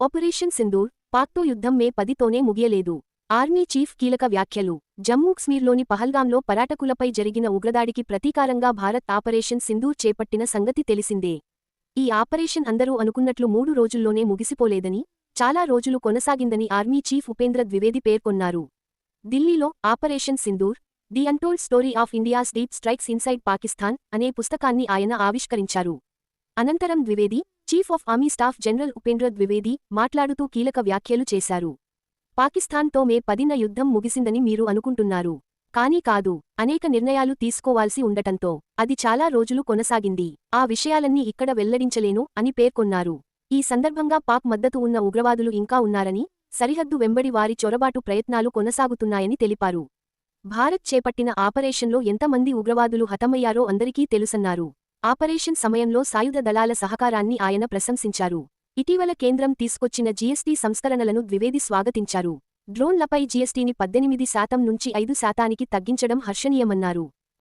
Operation Sindoor పాక్తో యుద్ధం మే పదితోనే ముగియలేదు. Army chief కీలక వ్యాఖ్యలు. జమ్మూక్శ్మీర్లోని పహల్గాంలో పరాటకులపై జరిగిన ఉగ్రదాడికి ప్రతీకారంగా భారత్ ఆపరేషన్ సింధూర్ చేపట్టిన సంగతి తెలిసిందే. ఈ ఆపరేషన్ అందరూ అనుకున్నట్లు మూడు రోజుల్లోనే ముగిసిపోలేదని చాలా రోజులు కొనసాగిందని ఆర్మీ చీఫ్ ఉపేంద్ర ద్వివేది పేర్కొన్నారు. ఢిల్లీలో operation Sindoor the untold story of India's deep strikes inside Pakistan అనే పుస్తకాన్ని ఆయన ఆవిష్కరించారు. అనంతరం Dwivedi chief of army staff general Upendra Dwivedi మాట్లాడుతూ కీలక వ్యాఖ్యలు చేశారు. పాకిస్తాన్తో మే పదిన యుద్ధం ముగిసిందని మీరు అనుకుంటున్నారు. కానీ కాదు అనేక నిర్ణయాలు తీసుకోవాల్సి ఉండటంతో అది చాలా రోజులు కొనసాగింది. ఆ విషయాలన్నీ ఇక్కడ వెల్లడించలేను అని పేర్కొన్నారు. ఈ సందర్భంగా పాక్ మద్దతు ఉన్న ఉగ్రవాదులు ఇంకా ఉన్నారని సరిహద్దు వెంబడి వారి చొరబాటు ప్రయత్నాలు కొనసాగుతున్నాయని తెలిపారు. భారత్ చేపట్టిన ఆపరేషన్లో ఎంతమంది ఉగ్రవాదులు హతమయ్యారో అందరికీ తెలుసన్నారు. ఆపరేషన్ సమయంలో సాయుధ దళాల సహకారాన్ని ఆయన ప్రశంసించారు. ఇటీవల కేంద్రం తీసుకొచ్చిన జీఎస్టీ సంస్కరణలను ద్వివేది స్వాగతించారు. డ్రోన్లపై జీఎస్టీని పద్దెనిమిది శాతం నుంచి ఐదు శాతానికి తగ్గించడం హర్షణీయమన్నారు.